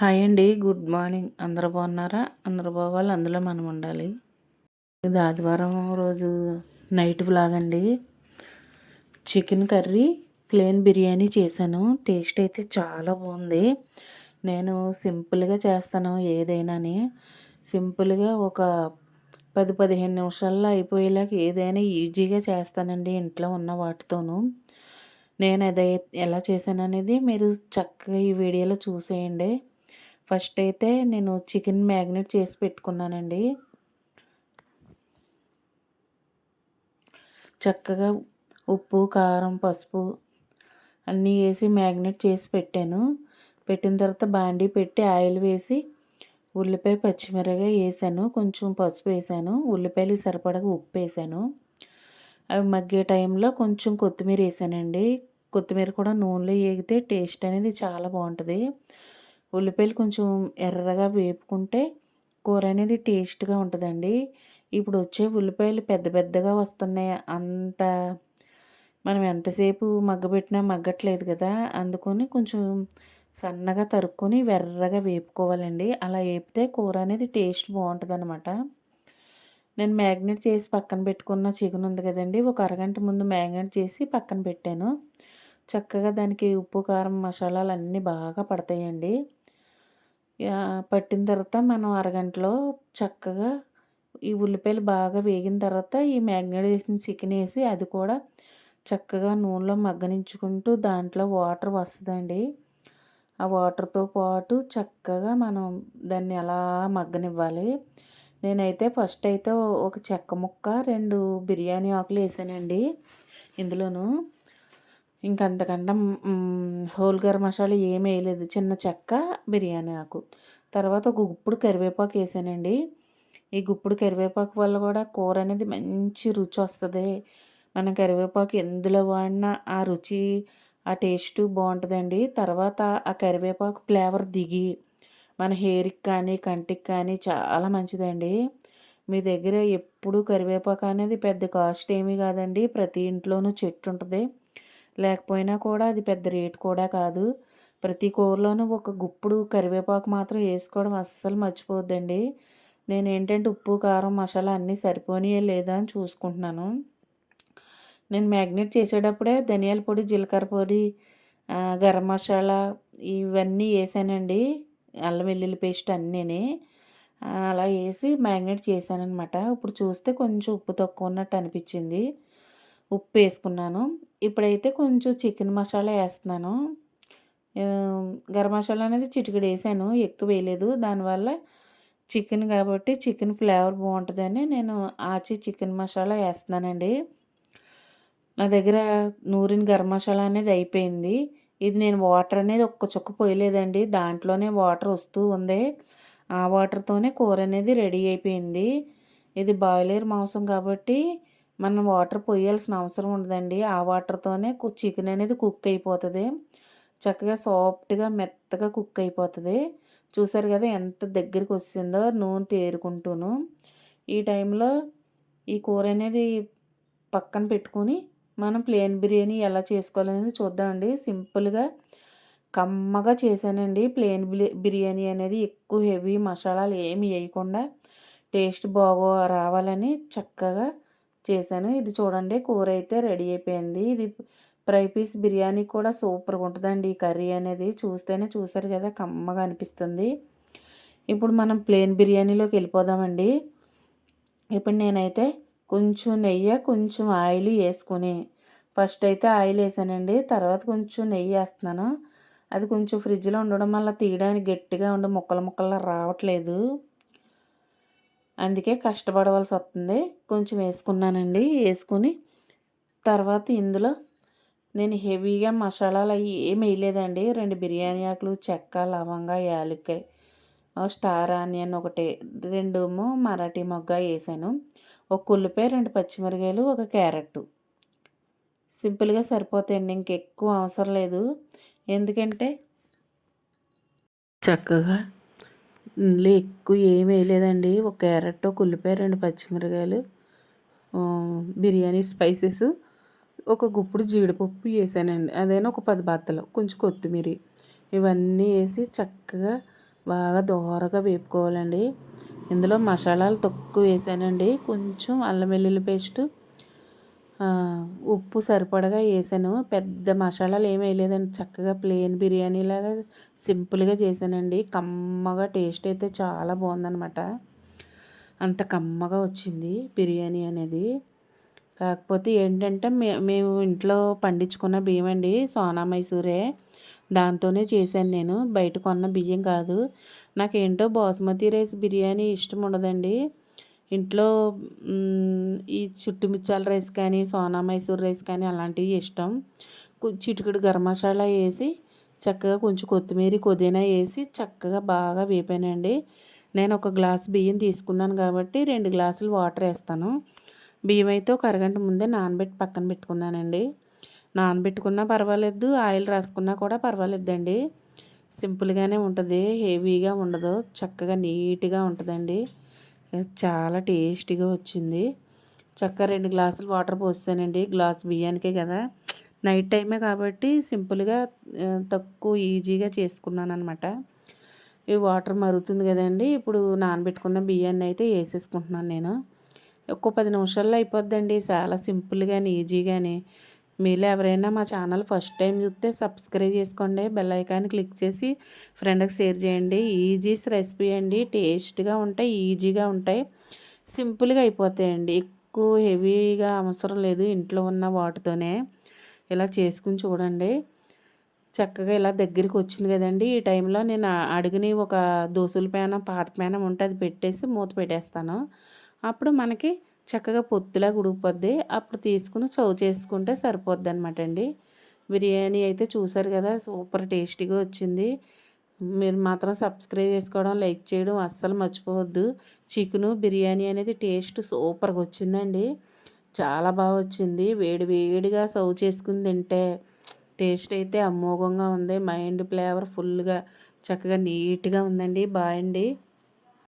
Hi అండి. Good morning. అందరు బాగున్నారా? అందరు బాగోవాలి? అందులో మనం ఉండాలి. ఇది ఆదివారం రోజు నైట్ బ్లాగ్ అండి. చికెన్ కర్రీ ప్లేన్ బిర్యానీ చేశాను. టేస్ట్ అయితే చాలా బాగుంది. నేను సింపుల్గా చేస్తాను ఏదైనాని. సింపుల్గా ఒక పది పదిహేను నిమిషాల్లో అయిపోయేలాగా ఏదైనా ఈజీగా చేస్తానండి ఇంట్లో ఉన్న వాటితోనూ. నేను అదే ఎలా చేశాను అనేది మీరు చక్కగా ఈ వీడియోలో చూసేయండి. ఫస్ట్ అయితే నేను చికెన్ మ్యాగ్నెట్ చేసి పెట్టుకున్నానండి. చక్కగా ఉప్పు కారం పసుపు అన్నీ వేసి మ్యాగ్నెట్ చేసి పెట్టాను. పెట్టిన తర్వాత బాండీ పెట్టి ఆయిల్ వేసి ఉల్లిపాయ పచ్చిమిరగా వేసాను. కొంచెం పసుపు వేసాను. ఉల్లిపాయలు సరిపడగా ఉప్పు వేసాను. అవి మగ్గే టైంలో కొంచెం కొత్తిమీర వేసానండి. కొత్తిమీర కూడా నూనెలో వేగితే టేస్ట్ అనేది చాలా బాగుంటుంది. ఉల్లిపాయలు కొంచెం ఎర్రగా వేపుకుంటే కూర అనేది టేస్ట్గా ఉంటుందండి. ఇప్పుడు వచ్చే ఉల్లిపాయలు పెద్ద పెద్దగా వస్తున్నాయి. అంత మనం ఎంతసేపు మగ్గబెట్టినా మగ్గట్లేదు కదా! అందుకొని కొంచెం సన్నగా తరుక్కొని వెర్రగా వేపుకోవాలండి. అలా వేపితే కూర అనేది టేస్ట్ బాగుంటుంది అనమాట నేను మ్యాగ్నెట్ చేసి పక్కన పెట్టుకున్న చికెన్ ఉంది కదండి. ఒక అరగంట ముందు మ్యాగ్నెట్ చేసి పక్కన పెట్టాను. చక్కగా దానికి ఉప్పు కారం మసాలాలు అన్నీ బాగా పడతాయండి. పట్టిన తర్వాత మనం అరగంటలో చక్కగా ఈ ఉల్లిపాయలు బాగా వేగిన తర్వాత ఈ మ్యాగ్నేట్ చేసిన చికెన్ వేసి అది కూడా చక్కగా నూనెలో మగ్గనించుకుంటూ దాంట్లో వాటర్ వస్తుందండి. ఆ వాటర్తో పాటు చక్కగా మనం దాన్ని అలా మగ్గనివ్వాలి. నేనైతే ఫస్ట్ అయితే ఒక చెక్క ముక్క రెండు బిర్యానీ ఆకులు వేసానండి. ఇందులోనూ ఇంకంతకంటే హోల్ గరం మసాలా ఏమీ వేయలేదు. చిన్న చెక్క బిర్యానీ ఆకు. తర్వాత ఒక గుప్పుడు కరివేపాకు వేసానండి. ఈ గుప్పుడు కరివేపాకు వల్ల కూడా కూర అనేది మంచి రుచి వస్తుంది. మనం కరివేపాకు ఎందులో వాడినా ఆ రుచి ఆ టేస్ట్ బాగుంటుందండి. తర్వాత ఆ కరివేపాకు ఫ్లేవర్ దిగి మన హెయిర్కి కానీ కంటికి కానీ చాలా మంచిదండి. మీ దగ్గర ఎప్పుడు కరివేపాకు అనేది పెద్ద కాస్ట్ ఏమీ కాదండి. ప్రతి ఇంట్లోనూ చెట్టు ఉంటుంది. లేకపోయినా కూడా అది పెద్ద రేటు కూడా కాదు. ప్రతి కూరలోనూ ఒక గుప్పుడు కరివేపాకు మాత్రం వేసుకోవడం అస్సలు మర్చిపోద్దండి నేను ఏంటంటే ఉప్పు కారం మసాలా అన్నీ సరిపోనియే లేదా అని చూసుకుంటున్నాను. నేను మ్యాగ్నేట్ చేసేటప్పుడే ధనియాల పొడి జీలకర్ర పొడి గరం మసాలా ఇవన్నీ వేసానండి. అల్లం వెల్లుల్లి పేస్ట్ అన్నీని. అలా వేసి మ్యాగ్నేట్ చేశానమాట ఇప్పుడు చూస్తే కొంచెం ఉప్పు తక్కువ ఉన్నట్టు అనిపించింది. ఉప్పు వేసుకున్నాను. ఇప్పుడైతే కొంచెం చికెన్ మసాలా వేస్తున్నాను. గరం మసాలా అనేది చిటికెడు వేసాను. ఎక్కువ వేయలేదు. దానివల్ల చికెన్ కాబట్టి చికెన్ ఫ్లేవర్ బాగుంటుందని నేను ఆచి చికెన్ మసాలా వేస్తున్నానండి. నా దగ్గర నూరిన గరం మసాలా అనేది అయిపోయింది. ఇది నేను వాటర్ అనేది ఒక్క చుక్క పోయలేదండి. దాంట్లోనే వాటర్ వస్తూ ఉంది. ఆ వాటర్తోనే కూర అనేది రెడీ అయిపోయింది. ఇది బాయిలర్ మాంసం కాబట్టి మనం వాటర్ పోయాల్సిన అవసరం ఉండదండి. ఆ వాటర్తోనే చికెన్ అనేది కుక్ అయిపోతుంది. చక్కగా సాఫ్ట్గా మెత్తగా కుక్ అయిపోతుంది. చూసారు కదా ఎంత దగ్గరికి వచ్చిందో నూనె తేరుకుంటూను. ఈ టైంలో ఈ కూర అనేది పక్కన పెట్టుకొని మనం ప్లేన్ బిర్యానీ ఎలా చేసుకోవాలనేది చూద్దామండి. సింపుల్గా కమ్మగా చేశానండి. ప్లేన్ బిర్యానీ అనేది ఎక్కువ హెవీ మసాలాలు ఏమి వేయకుండా టేస్ట్ బాగో రావాలని చక్కగా చేశాను. ఇది చూడండి కూర అయితే రెడీ అయిపోయింది. ఇది ఫ్రై పీస్ బిర్యానీ కూడా సూపర్గా ఉంటుందండి. ఈ కర్రీ అనేది చూస్తేనే చూసారు కదా కమ్మగా అనిపిస్తుంది. ఇప్పుడు మనం ప్లేన్ బిర్యానీలోకి వెళ్ళిపోదామండి. ఇప్పుడు నేనైతే కొంచెం నెయ్యి కొంచెం ఆయిల్ వేసుకొని ఫస్ట్ అయితే ఆయిల్ వేసానండి. తర్వాత కొంచెం నెయ్యి వేస్తున్నాను. అది కొంచెం ఫ్రిడ్జ్లో ఉండడం వల్ల తీయడానికి గట్టిగా ఉండి ముక్కలు ముక్కలు రావట్లేదు. అందుకే కష్టపడవలసి వస్తుంది. కొంచెం వేసుకున్నానండి. వేసుకుని తర్వాత ఇందులో నేను హెవీగా మసాలాలు అవి ఏమి వేయలేదండి. రెండు బిర్యానీ ఆకులు చెక్క లవంగా యాలక్కాయ స్టార్ ఆనియన్ ఒకటి రెండు మరాఠీ మొగ్గ వేసాను. ఒక ఉల్లిపాయ రెండు పచ్చిమిరకాయలు ఒక క్యారెట్. సింపుల్గా సరిపోతాయండి. ఇంకెక్కువ అవసరం లేదు. ఎందుకంటే చక్కగా ఇందులో ఎక్కువ ఏమి వేయలేదండి. ఒక క్యారెట్ ఒక ఉల్లిపాయ రెండు పచ్చిమిరకాయలు బిర్యానీ స్పైసెస్ ఒక గుప్పుడు జీడిపప్పు వేసానండి. అదైనా ఒక పది బత్తలు కొంచెం కొత్తిమీర. ఇవన్నీ వేసి చక్కగా బాగా దోరగా వేపుకోవాలండి. ఇందులో మసాలాలు తక్కువ వేసానండి. కొంచెం అల్లం వెల్లుల్లి పేస్టు ఉప్పు సరిపడగా వేసాను. పెద్ద మసాలాలు ఏమి వేయలేదండి. చక్కగా ప్లెయిన్ బిర్యానీ లాగా సింపుల్గా చేశానండి. కమ్మగా టేస్ట్ అయితే చాలా బాగుందనమాట అంత కమ్మగా వచ్చింది బిర్యానీ అనేది. కాకపోతే ఏంటంటే మే మేము ఇంట్లో పండించుకున్న బియ్యం అండి సోనా మైసూరే. దాంతోనే చేశాను నేను. బయట కొన్న బియ్యం కాదు. నాకేంటో బాసుమతి రైస్ బిర్యానీ ఇష్టం ఉండదండి. ఇంట్లో ఈ చుట్టుమిచ్చాల రైస్ కానీ సోనా మైసూర్ రైస్ కానీ అలాంటివి ఇష్టం. చిటికెడు గరం మసాలా వేసి చక్కగా కొంచెం కొత్తిమీర పుదీనా వేసి చక్కగా బాగా వేపానండి. నేను ఒక గ్లాస్ బియ్యం తీసుకున్నాను కాబట్టి రెండు గ్లాసులు వాటర్ వేస్తాను. బియ్యం అయితే ఒక అరగంట ముందే నానబెట్టి పక్కన పెట్టుకున్నానండి. నానబెట్టుకున్నా పర్వాలేదు ఆయిల్ రాసుకున్నా కూడా పర్వాలేదండి. సింపుల్గానే ఉంటుంది హెవీగా ఉండదు చక్కగా నీట్గా ఉంటుందండి. చాలా టేస్టీగా వచ్చింది. చక్కగా రెండు గ్లాసులు వాటర్ పోస్తానండి. గ్లాస్ బియ్యానికే కదా. నైట్ టైమే కాబట్టి సింపుల్గా తక్కువ ఈజీగా చేసుకున్నాను అనమాట ఈ వాటర్ మరుగుతుంది కదండి. ఇప్పుడు నానబెట్టుకున్న బియ్యాన్ని అయితే వేసేసుకుంటున్నాను నేను. ఒక్కో పది నిమిషాల్లో అయిపోద్దండి. చాలా సింపుల్గాని ఈజీగాని. మీలో ఎవరైనా మా ఛానల్ ఫస్ట్ టైం చూస్తే సబ్స్క్రైబ్ చేసుకోండి బెల్ ఐకాన్ క్లిక్ చేసి ఫ్రెండ్కి షేర్ చేయండి. ఈజీస్ రెసిపీ అండి టేస్ట్గా ఉంటాయి ఈజీగా ఉంటాయి సింపుల్గా అయిపోతాయండి. ఎక్కువ హెవీగా అవసరం లేదు ఇంట్లో ఉన్న వాటితోనే. ఇలా చేసుకుని చూడండి. చక్కగా ఇలా దగ్గరికి వచ్చింది కదండి. ఈ టైంలో నేను అడుగుని ఒక దోసుల పేనం పాత పేనం ఉంటే అది పెట్టేసి మూత పెట్టేస్తాను. అప్పుడు మనకి చక్కగా పొత్తులా ఉడికిపోద్ది. అప్పుడు తీసుకుని సర్వ్ చేసుకుంటే సరిపోద్ది అనమాట అండి. బిర్యానీ అయితే చూసారు కదా సూపర్ టేస్టీగా వచ్చింది. మీరు మాత్రం సబ్స్క్రైబ్ చేసుకోవడం లైక్ చేయడం అస్సలు మర్చిపోవద్దు. చికెను బిర్యానీ అనేది టేస్ట్ సూపర్గా వచ్చిందండి. చాలా బాగా వచ్చింది. వేడి వేడిగా సర్వ్ చేసుకుని తింటే టేస్ట్ అయితే అమోఘంగా ఉంది. మైండ్ ఫ్లేవర్ ఫుల్గా చక్కగా నీట్గా ఉందండి. బాయ్ అండి.